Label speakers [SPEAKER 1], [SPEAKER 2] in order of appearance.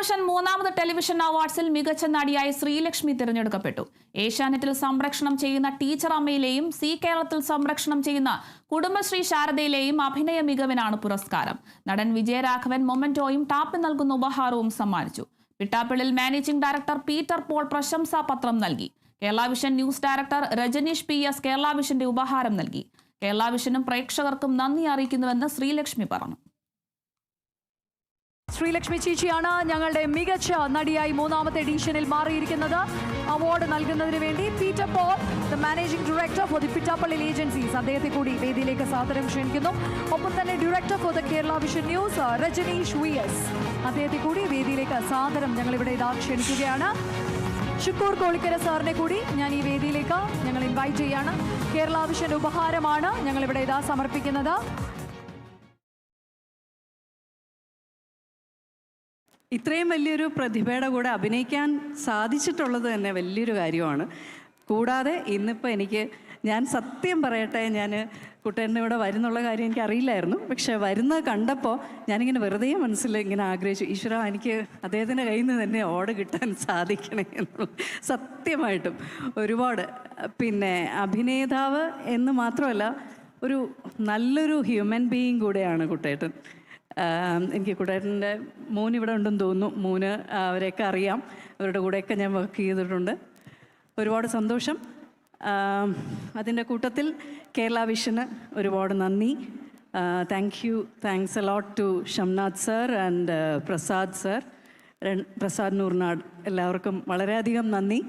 [SPEAKER 1] Vision മൂന്നാമത് television അവാർഡ്സിൽ മികച്ച നടിയായി ശ്രീലക്ഷ്മി തിരഞ്ഞെടുക്കപ്പെട്ടു. ഏഷ്യാനെറ്റിൽ സംരക്ഷണം ചെയ്യുന്ന ടീച്ചർ അമ്മയിലെയും സി കേരളത്തിൽ സംരക്ഷണം ചെയ്യുന്ന കുടുംബശ്രീ ശാരദയിലെയും അഭിനയ മികവിനാണ് പുരസ്കാരം. നടൻ വിജയരാഘവൻ മൊമന്റോയും ടാപ്പ് നൽകുന്ന ഉപഹാരവും സമ്മാനിച്ചു. പിട്ടാപ്പിളിൽ മാനേജിംഗ് ഡയറക്ടർ പീറ്റർ പോൾ പ്രശംസാ പത്രം നൽകി. Kerala vision news director Rajaneesh P S Kerala വിഷന്റെ ഉപഹാരം നൽകി. കേരള വിഷനും പ്രേക്ഷകർക്കും നന്ദി അറിയിക്കുന്നുവെന്ന് ശ്രീലക്ഷ്മി പറഞ്ഞു.
[SPEAKER 2] ശ്രീലക്ഷ്മി ചേച്ചിയാണ് ഞങ്ങളുടെ മികച്ച നടിയായി മൂന്നാമത്തെ എഡീഷനിൽ മാറിയിരിക്കുന്നത്. അവാർഡ് നൽകുന്നതിന് വേണ്ടി Peter Paul the managing director for the Pittappally agencies അദ്ദേഹത്തെ കൂടി വേദിയിലേക്ക് സാദരം ക്ഷണിക്കുന്നു. ഒപ്പം തന്നെ director for the Kerala vision news Rajaneesh V S. അദ്ദേഹത്തെ കൂടി വേദിയിലേക്ക് സാദരം ഞങ്ങളിവിടെ ഇതാ ക്ഷണിക്കുകയാണ്. ഷുക്കൂർ കോളിക്കര സാറിനെ കൂടി ഞാൻ ഈ വേദിയിലേക്ക് ഞങ്ങൾ ഇൻവൈറ്റ് ചെയ്യാണ്. കേരള വിഷൻ ഉപഹാരമാണ് ഞങ്ങളിവിടെ ഇതാ സമർപ്പിക്കുന്നത്.
[SPEAKER 3] ഇത്രയും വലിയൊരു പ്രതിഭയുടെ കൂടെ അഭിനയിക്കാൻ സാധിച്ചിട്ടുള്ളത് തന്നെ വലിയൊരു കാര്യമാണ്. കൂടാതെ ഇന്നിപ്പോൾ എനിക്ക് ഞാൻ സത്യം പറയട്ടെ ഞാൻ കുട്ടേന്റെ ഇവിടെ വരുന്നുള്ള കാര്യം എനിക്ക് അറിയില്ലായിരുന്നു. പക്ഷെ വരുന്നത് കണ്ടപ്പോൾ ഞാനിങ്ങനെ വെറുതെ മനസ്സിൽ ഇങ്ങനെ ആഗ്രഹിച്ചു ഈശ്വര എനിക്ക് അദ്ദേഹത്തിന്റെ കയ്യിൽ നിന്ന് തന്നെ ഓട് കിട്ടാൻ സാധിക്കണേ എന്നുള്ള സത്യമായിട്ടും ഒരുപാട്. പിന്നെ അഭിനേതാവ് എന്ന് മാത്രമല്ല ഒരു നല്ലൊരു ഹ്യൂമൻ ബീയിങ് കൂടെയാണ് കുട്ടേട്ടൻ. എനിക്ക് കുട്ടേട്ടന്റെ മോൻ ഇവിടെ ഉണ്ടെന്ന് തോന്നുന്നു. മോന് അവരെയൊക്കെ അറിയാം. അവരുടെ കൂടെയൊക്കെ ഞാൻ വർക്ക് ചെയ്തിട്ടുണ്ട്. ഒരുപാട് സന്തോഷം. അതിന്റെ കൂട്ടത്തിൽ കേരള വിഷന് ഒരുപാട് നന്ദി. Thank you thanks a lot to Shamnath sir and Prasad sir Prasad Nooranad. എല്ലാവർക്കും വളരെയധികം നന്ദി.